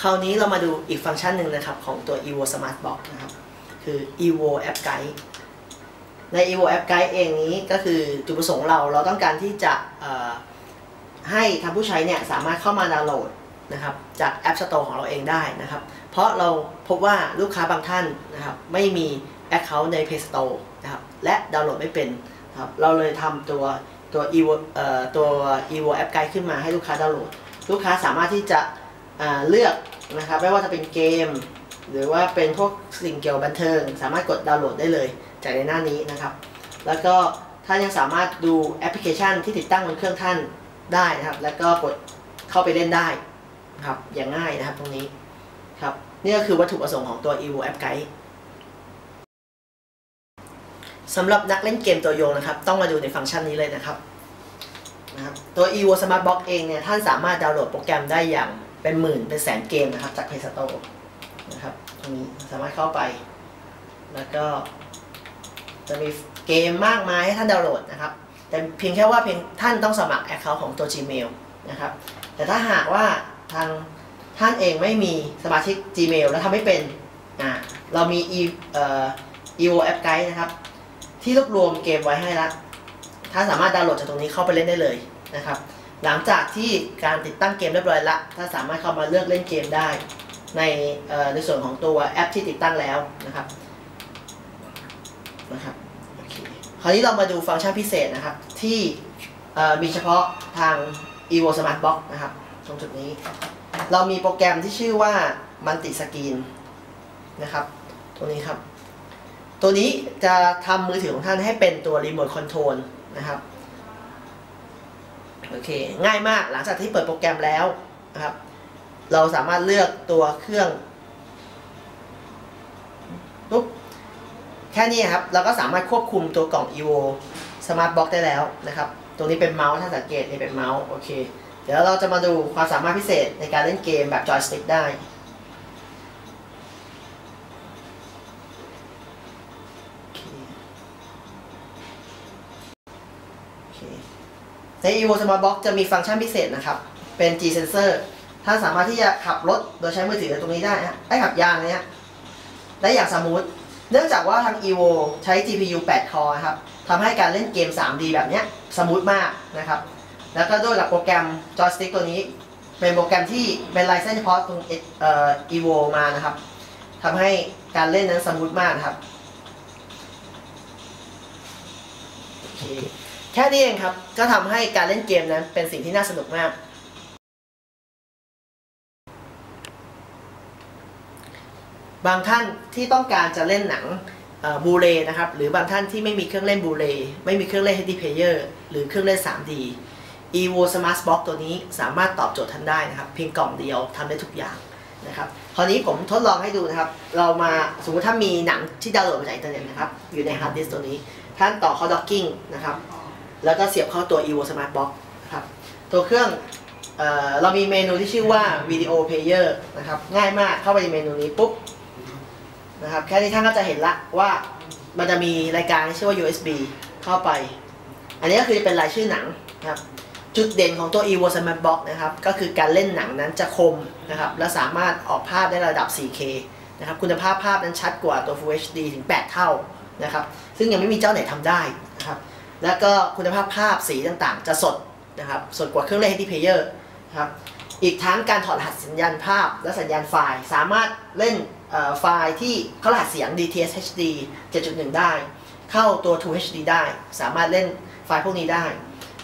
คราวนี้เรามาดูอีกฟังก์ชันหนึ่งนะครับ ของตัว evo smart box นะครับ คือ evo app guide ใน evo app guide เองนี้ก็คือจุดประสงค์เราเราต้องการที่จะให้ทางผู้ใช้เนี่ยสามารถเข้ามาดาวน์โหลดนะครับจาก App Store ของเราเองได้นะครับ เพราะเราพบว่าลูกค้าบางท่านนะครับไม่มี Account ใน Play Store นะครับและดาวน์โหลดไม่เป็นครับเราเลยทำตัวตัว evo ตัว evo app guide ขึ้นมาให้ลูกค้าดาวน์โหลด ลูกค้าสามารถที่จะ เลือกนะครับไม่ว่าจะเป็นเกม หรือว่าเป็นพวกสิ่งเกี่ยวบบันเทิง สามารถกดดาวน์โหลดได้เลยจากในหน้านี้นะครับ แล้วก็ท่านยังสามารถดูแอปพลิเคชันที่ติดตั้งบนเครื่องท่านได้นะครับ แล้วก็กดเข้าไปเล่นได้ครับอย่างง่ายนะครับตรงนี้ครับนี่ก็คือวัตถุประสงค์ของตัว evo app guide สำหรับนักเล่นเกมตัวโยงนะครับ ต้องมาดูในฟังก์ชันนี้เลยนะครับนะครับตัว evo smart box เองเนี่ยท่านสามารถดาวน์โหลดโปรแกรมได้อย่าง เป็นหมื่นเป็นแสนเกมนะครับ จาก Play Store นะครับตรงนี้สามารถเข้าไป แล้วก็ จะมีเกมมากมายให้ท่านดาวน์โหลดนะครับ แต่เพียงแค่ว่าเพียงท่านต้องสมัคร Account ของตัว Gmail นะครับ แต่ถ้าหากว่าทางท่านเองไม่มีสมาชิก Gmail แล้วทำไม่เป็นอ่าเรามี e เอ่อ EO app guide นะครับ ที่รวบรวมเกมไว้ให้ละท่านสามารถดาวน์โหลดจากตรงนี้เข้าไปเล่นได้เลยนะครับ หลังจากที่การติดตั้งเกมเรียบร้อยละถ้าสามารถเข้ามาเลือกเล่นเกมได้ ในในส่วนของตัวแอปที่ติดตั้งแล้วนะครับนะครับโอเคคราวนี้เรามาดูฟังก์ชันพิเศษนะครับ ที่มีเฉพาะทาง evo smart box นะครับ ตรงจุดนี้ เรามีโปรแกรมที่ชื่อว่ามันติสกรีนนะครับ ตัวนี้ครับ ตัวนี้จะทำมือถือของท่านให้เป็นตัวรีโมทคอนโทรลนะครับ โอเค ง่ายมากหลังจากที่เปิดโปรแกรมแล้วนะครับ เราสามารถเลือกตัวเครื่องปุ๊บแค่นี้ครับ เราก็สามารถควบคุมตัวกล่อง evo smart box ได้แล้วนะครับ ตรงนี้เป็นเมาส์ถ้าสังเกตนี่เป็นเมาส์โอเค เดี๋ยวเราจะมาดูความสามารถพิเศษในการเล่นเกมแบบจอยสติ๊กได้ ใน evo smart box จะมีฟังก์ชันพิเศษนะครับ เป็น g sensor ท่านสามารถที่จะขับรถโดยใช้มือถือตรงนี้ได้นะได้ขับยานเนี้ยได้อย่างสมูท เนื่องจากว่าทาง evo ใช้ GPU 8 core ครับทำให้การเล่นเกม 3D แบบนี้สมูทมากนะครับ แล้วก็ด้วยหลักโปรแกรม joystick ตัวนี้ เป็นโปรแกรมที่เป็นลเซนส์เฉพาะตรง evo มานะครับทำให้การเล่นนั้นสมูทมากนะครับโอเค แค่นี้เองครับ ก็ทำให้การเล่นเกมนั้นเป็นสิ่งที่น่าสนุกมาก บางท่านที่ต้องการจะเล่นหนังบูเลนะครับ หรือบางท่านที่ไม่มีเครื่องเล่นบูเลไม่มีเครื่องเล่น HD Player หรือเครื่องเล่น 3D evo smart box ตัวนี้สามารถตอบโจทย์ท่านได้นะครับ เพียงกล่องเดียวทำได้ทุกอย่างนะครับคราวนี้ผมทดลองให้ดูนะครับ เรามาสมมติถ้ามีหนังที่ดาวน์โหลดมาจากอินเทอร์เน็ตนะครับ อยู่ในฮาร์ดดิสก์ตัวนี้ ท่านต่อเข้า docking นะครับ แล้วก็เสียบเข้าตัว evo smart box ครับ ตัวเครื่องเออเรามีเมนูที่ชื่อว่า video player นะครับ ง่ายมากเข้าไปในเมนูนี้ปุ๊บนะครับ แค่นี้ท่านก็จะเห็นละว่ามันจะมีรายการที่ชื่อว่า USB เข้าไป อันนี้ก็คือเป็นรายชื่อหนังนะครับ จุดเด่นของตัว evo smart box นะครับ ก็คือการเล่นหนังนั้นจะคมนะครับ และสามารถออกภาพได้ระดับ 4K นะครับ คุณภาพภาพนั้นชัดกว่าตัว Full HD ถึง 8 เท่านะครับ ซึ่งยังไม่มีเจ้าไหนทำได้ แล้วก็คุณภาพภาพสีต่างๆ จะสดนะครับสดกว่าเครื่องเล่น HD Player ครับอีกทั้งการถอดรหัสสัญญาณภาพและสัญญาณไฟล์ สามารถเล่นไฟล์ที่เข้ารหัสเสียง DTS HD 7.1 ได้ เข้าตัว2 HD ได้ สามารถเล่นไฟล์พวกนี้ได้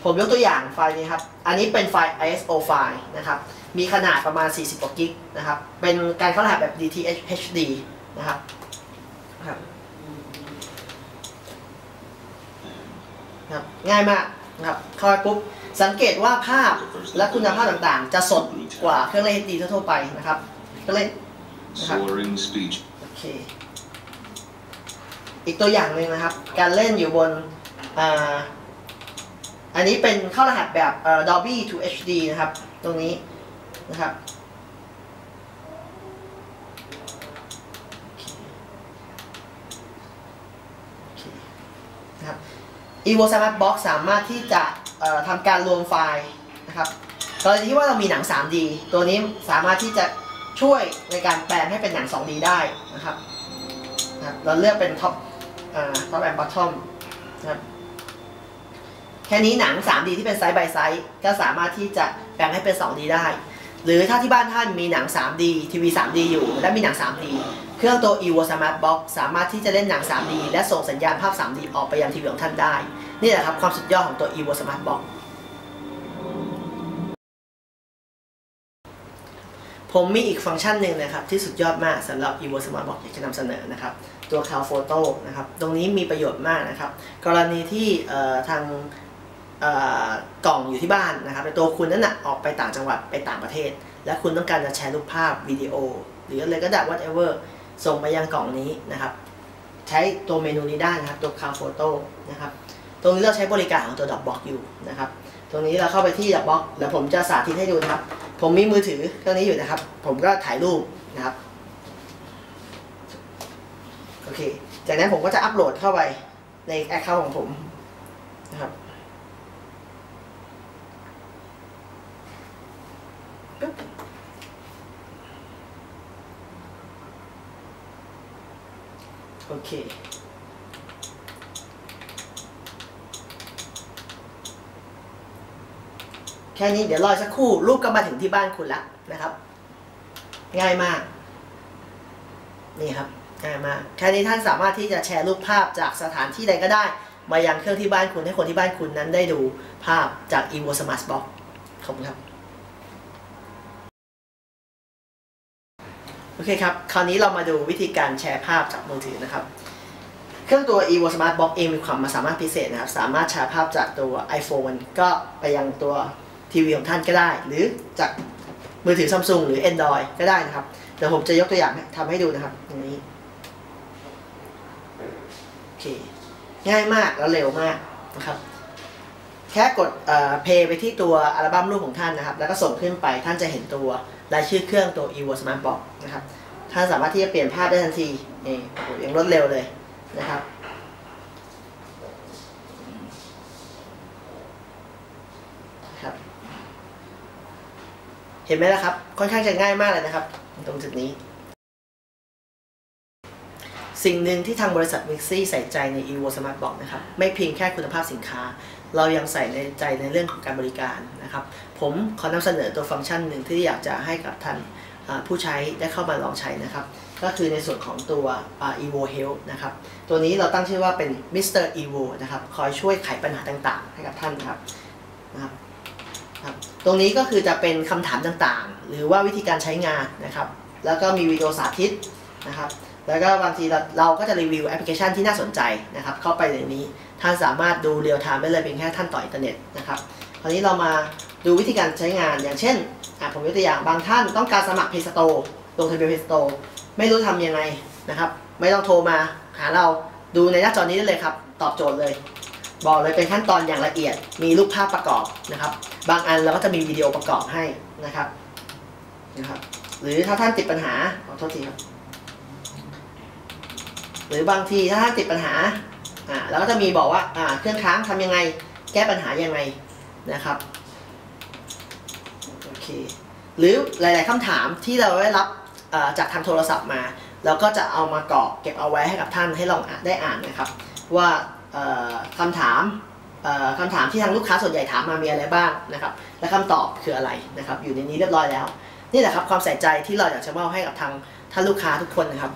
ผมยกตัวอย่างไฟล์นี้ครับ อันนี้เป็นไฟล์ ISO ไฟล์นะครับ มีขนาดประมาณ 40กว่ากิกนะครับ เป็นการเข้ารหัสแบบ DTS HD นะครับ ครับง่ายมากนะครับเข้าไปปุ๊บสังเกตว่าภาพและคุณภาพต่างๆ จะสดกว่าเครื่องเล่น HD ทั่วไปนะครับเครื่องเล่นนะครับโอเคอีกตัวอย่างหนึ่งนะครับ การเล่นอยู่บนอันนี้เป็นเข้ารหัสแบบ Dolby to HD นะครับ ตรงนี้นะครับนะครับ evo smart box สามารถที่จะทำการรวมไฟล์นะครับกรณีที่ว่าเรามีหนัง 3D ตัวนี้สามารถที่จะช่วยในการแปลงให้เป็นหนัง 2D ได้นะครับเราเลือกเป็นท็อปท็อปแอนด์บอททอมนะครับแค่นี้หนัง 3D ที่เป็นไซส์ by ไซส์ก็สามารถที่จะแปลงให้เป็น 2D ได้ หรือถ้าที่บ้านท่านมีหนัง 3D ทีวี 3D อยู่ และมีหนัง 3D เครื่องตัว evo smart box สามารถที่จะเล่นหนัง 3D และส่งสัญญาณภาพ 3D ออกไปยังทีวีของท่านได้ นี่แหละครับความสุดยอดของตัว evo smart box ผมมีอีกฟังก์ชันหนึ่งนะครับ ที่สุดยอดมากสำหรับ evo smart box อยากจะนำเสนอนะครับ ตัว cloud photo นะครับ ตรงนี้มีประโยชน์มากนะครับ กรณีที่ทางกล่องอยู่ที่บ้านนะครับแต่ตัวคุณนั้นนะออกไปต่างจังหวัดไปต่างประเทศ และคุณต้องการจะแชร์รูปภาพวิดีโอ หรืออะไรก็ได้ whatever ส่งไปยังกล่องนี้นะครับ ใช้ตัวเมนูนี้ได้นะครับ ตัว cloud photo นะครับ ตรงนี้เราใช้บริการของตัว Dropbox อยู่นะครับ ตรงนี้เราเข้าไปที่ Dropbox แล้วผมจะสาธิตให้ดูนะครับ ผมมีมือถือเครื่องนี้อยู่นะครับ ผมก็ถ่ายรูปนะครับ โอเค จากนั้นผมก็จะอัปโหลดเข้าไปใน Account ของผมนะครับปึ๊บ โอเค แค่นี้เดี๋ยวรอสักครู่รูปก็มาถึงที่บ้านคุณแล้วนะครับ ง่ายมาก นี่ครับง่ายมากแค่นี้ท่านสามารถที่จะแชร์รูปภาพจากสถานที่ใดก็ได้ มายังเครื่องที่บ้านคุณให้คนที่บ้านคุณนั้นได้ดูภาพจาก evo smart box ขอบคุณครับ โอเคครับ คราวนี้เรามาดูวิธีการแชร์ภาพจากมือถือนะครับ เครื่องตัว evo smart box เองมีความสามารถพิเศษนะครับ สามารถแชร์ภาพจากตัว iPhone ก็ไปยังตัวทีวีของท่านก็ได้ หรือจากมือถือซัมซุงหรือ Android ก็ได้นะครับ เดี๋ยวผมจะยกตัวอย่างทำให้ดูนะครับตรงนี้โอเคง่ายมากแล้วเร็วมากนะครับแค่กดเพย์ไปที่ตัวอัลบั้มรูปของท่านนะครับ แล้วก็ส่งขึ้นไปท่านจะเห็นตัว รายชื่อเครื่องตัว evo smart box นะครับท่านสามารถที่จะเปลี่ยนภาพได้ทันทีนี่โอ้โหอย่างรวดเร็วเลยนะครับครับ เห็นไหมล่ะครับ ค่อนข้างจะง่ายมากเลยนะครับ ตรงจุดนี้ สิ่งหนึ่งที่ทางบริษัท Mixi ใส่ใจใน evo smart box นะครับไม่เพียงแค่คุณภาพสินค้า เรายังใส่ในใจในเรื่องของการบริการนะครับ ผมขอนำเสนอตัวฟังก์ชันหนึ่งที่อยากจะให้กับท่านผู้ใช้ได้เข้ามาลองใช้นะครับ ก็คือในส่วนของตัวอ่า evo health นะครับ ตัวนี้เราตั้งชื่อว่าเป็น Mr. evo นะครับ คอยช่วยไขปัญหาต่างๆ ให้กับท่านครับนะครับครับตรงนี้ก็คือจะเป็นคำถามต่างๆ หรือว่าวิธีการใช้งานนะครับ แล้วก็มีวิดีโอสาธิตนะครับ แล้วก็บางทีเราเราก็จะรีวิวแอปพลิเคชันที่น่าสนใจนะครับ เข้าไปในนี้ท่านสามารถดูเรียลไทม์ได้เลยเพียงแค่ท่านต่ออินเทอร์เน็ตนะครับคราวนี้เรามาดูวิธีการใช้งานอย่างเช่นผมยกตัวอย่างบางท่านต้องการสมัคร Play Store ลงทะเบียน Play Store ไม่รู้ทำยังไงนะครับ ไม่ต้องโทรมาหาเราดูในหน้าจอนี้ได้เลยครับ ตอบโจทย์เลย บอกเลยเป็นขั้นตอนอย่างละเอียด มีรูปภาพประกอบนะครับ บางอันเราก็จะมีวิดีโอประกอบให้นะครับนะครับ หรือถ้าท่านติดปัญหาขอโทษทีครับ หรือบางทีถ้าท่านติดปัญหาอ่าเราก็จะมีบอกว่าอ่าเครื่องค้างทำยังไง แก้ปัญหายังไงนะครับโอเคหรือหลาย ๆคำถามที่เราได้รับจากทางโทรศัพท์มาเราก็จะเอามากรอกเก็บเอาไว้ให้กับท่านให้ลองอ่านได้อ่านนะครับ ว่าเอ่อคำถามคำถามที่ทางลูกค้าส่วนใหญ่ถามมามีอะไรบ้างนะครับ และคำตอบคืออะไรนะครับ อยู่ในนี้เรียบร้อยแล้ว นี่แหละครับความใส่ใจที่เราอยากจะมอบให้กับทางท่านลูกค้าทุกคนนะครับ